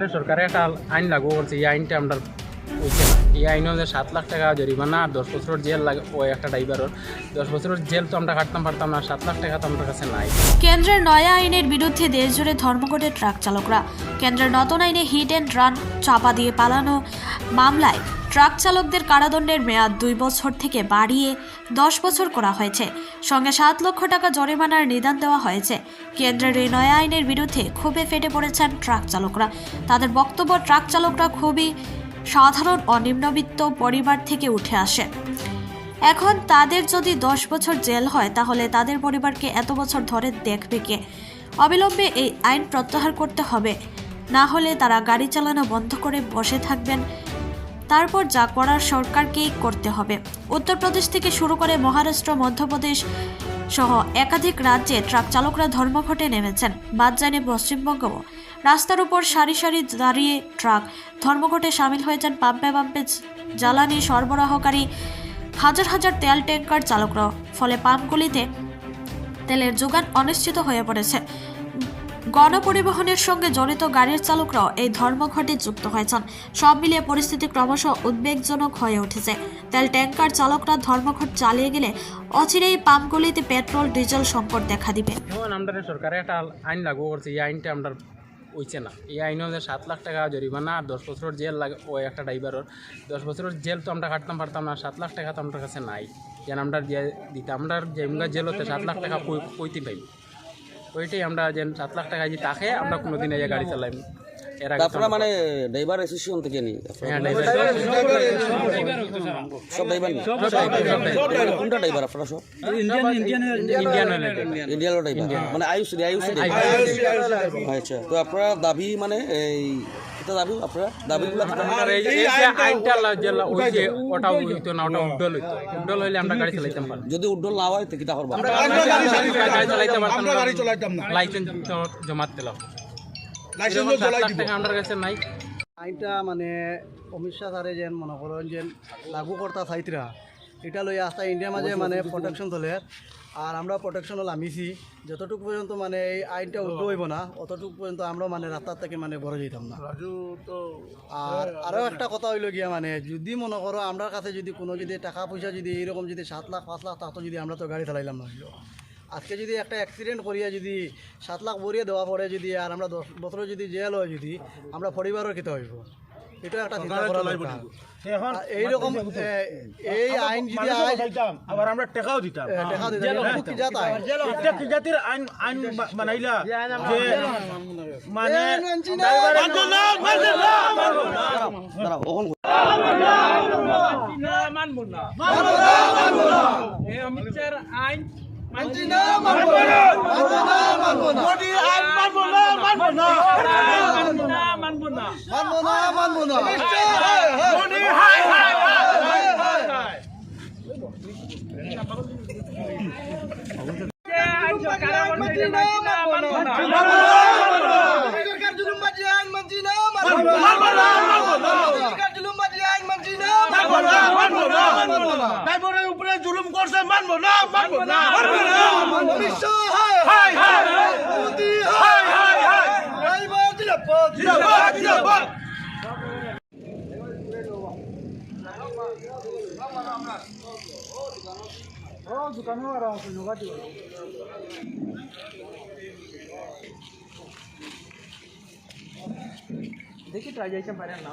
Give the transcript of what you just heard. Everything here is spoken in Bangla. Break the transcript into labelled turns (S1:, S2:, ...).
S1: সরকারে একটা আইন লাগু করছে, এই আইনটা আমরা এই আইনে যে সাত লাখ টাকা জরিমানা আর দশ বছরের জেল লাগে ওই একটা ড্রাইভারের। দশ বছরের জেল তো আমরা কাটতাম, পারতাম না সাত লাখ টাকা তো আমার কাছে নাই।
S2: কেন্দ্রের নয়া আইনের বিরুদ্ধে দেশজুড়ে ধর্মঘটের ট্রাক চালকরা। কেন্দ্রের নতুন আইনে হিট অ্যান্ড রান, চাপা দিয়ে পালানো মামলায় ট্রাক চালকদের কারাদণ্ডের মেয়াদ দুই বছর থেকে বাড়িয়ে দশ বছর করা হয়েছে। সঙ্গে সাত লক্ষ টাকা জরিমানার নিদান দেওয়া হয়েছে। কেন্দ্রের এই নয়া আইনের বিরুদ্ধে ক্ষোভে ফেটে পড়েছেন ট্রাক চালকরা। তাদের বক্তব্য, ট্রাক চালকরা খুবই সাধারণ, অনিম্নবিত্ত পরিবার থেকে উঠে আসে। এখন তাদের যদি দশ বছর জেল হয়, তাহলে তাদের পরিবারকে এত বছর ধরে দেখবে কে? অবিলম্বে এই আইন প্রত্যাহার করতে হবে। না হলে তারা গাড়ি চালানো বন্ধ করে বসে থাকবেন তারপর যা করার সরকারকেই করতে হবে। উত্তরপ্রদেশ থেকে শুরু করে মহারাষ্ট্র, মধ্যপ্রদেশ সহ একাধিক রাজ্যে ট্রাক চালকরা ধর্মঘটে নেমেছেন। বাদ যায়নি পশ্চিমবঙ্গও। রাস্তার উপর সারি সারি দাঁড়িয়ে ট্রাক ধর্মঘটে সামিল হয়েছেন পাম্পে পাম্পে জ্বালানি সরবরাহকারী। হাজার হাজার তেল ট্যাঙ্কার চালকরাও। ফলে পাম্পগুলিতে তেলের যোগান অনিশ্চিত হয়ে পড়েছে। গণপরিবহনের সঙ্গে জড়িত গাড়ির চালকরাও এই ধর্মঘটে যুক্ত হয়েছেন। সব মিলিয়ে পরিস্থিতি ক্রমশ উদ্বেগজনক হয়ে উঠেছে। তেল ট্যাঙ্কার চালকরা ধর্মঘট চালিয়ে গেলে অচিরেই পাম্পগুলিতে পেট্রোল, ডিজেল সংকট দেখা দিবে।
S1: আমরা সরকারে একটা আইন লাগু করছে। এই আইনটা আমরা হইছে না। এই আইন যে সাত লাখ টাকা জরিমানা আর দশ বছরের জেল লাগে ওই একটা ড্রাইভারের। দশ বছরের জেল তো আমরা কাটতাম পারতাম না। সাত লাখ টাকা তো আমার কাছে নাই। যেন আমরা দিতাম। আমরা যেমন জেল হতে সাত লাখ টাকা কই- কইতে পাই ওইটাই আমরা যে সাত লাখ টাকা যে তাকে আমরা কোনোদিন এই গাড়ি চালাই। এর
S3: আপনারা মানে ড্রাইভার অ্যাসোসিয়েশন থেকে নি
S1: হ্যাঁ,
S3: সব ড্রাইভার কোনটা ড্রাইভার আপনারা সব?
S1: ইন্ডিয়ান
S3: ড্রাইভার মানে আয়ুষ আয়ুষ আচ্ছা তো আপনারা দাবি মানে এই এটা দাবি আপনারা দাবিগুলো
S1: আপনার এই এই যে আইনটা ওই যে ওটা হইতো না ওটা উড্ডল হইতো। উড্ডল হইলে আমরা গাড়ি চালাইতাম পারতাম।
S3: যদি উড্ডল না হয় তো কিটা করবা?
S1: গাড়ি চালাইতে পারতাম
S4: আমরা গাড়ি চালাইতাম না।
S1: লাইসেন্স জমা দিলাম।
S4: লাইসেন্স
S1: সাত
S4: জ্বলাই
S1: লাখ
S4: দিব
S1: টাকা আমার কাছে নাই।
S5: আইনটা মানে অমিত শাহ স্যারে যেন মনে করেন যে লাগু কর্তা চাইতরা এটা লই আস্তা ইন্ডিয়ার মাঝে মানে প্রোটেকশন চলে। আর আমরা প্রোটেকশন নামিছি যতটুকু পর্যন্ত মানে এই আইনটা উঠতে হইব না অতটুকু পর্যন্ত আমরা মানে রাস্তার থেকে মানে বড় যেতাম না। আর আরও একটা কথা হইল গিয়া মানে যদি মনে করো আমরা কাছে যদি কোনো যদি টাকা পয়সা যদি এইরকম যদি সাত লাখ পাঁচ লাখ থাকতো যদি আমরা তো গাড়ি চালাইলাম না। আজকে যদি একটা অ্যাক্সিডেন্ট করিয়া যদি সাত লাখ ভরিয়ে দেওয়া পড়ে যদি আর আমরা দশ বছর যদি জেল হয় যদি আমরা পরিবারের খেতে হইব। এটা একটা চিন্তা করা দরকার। আর এইরকম এই আইন যদি আইন
S4: আবার আমরা টাকাও দিতাম।
S5: এ, দেখা কি জাত আইন
S4: এটা কি জাতির আইন আইন বানাইলা যে মানে
S3: দাঁড়াও ওখান
S5: মানবো না মানবো না।
S4: ড্রাইভারের উপরে জুলুম করছে মানবো না মানবো না জিন্দাবাদ জিন্দাবাদ
S1: দেখি ট্রাই যাইতে পারে না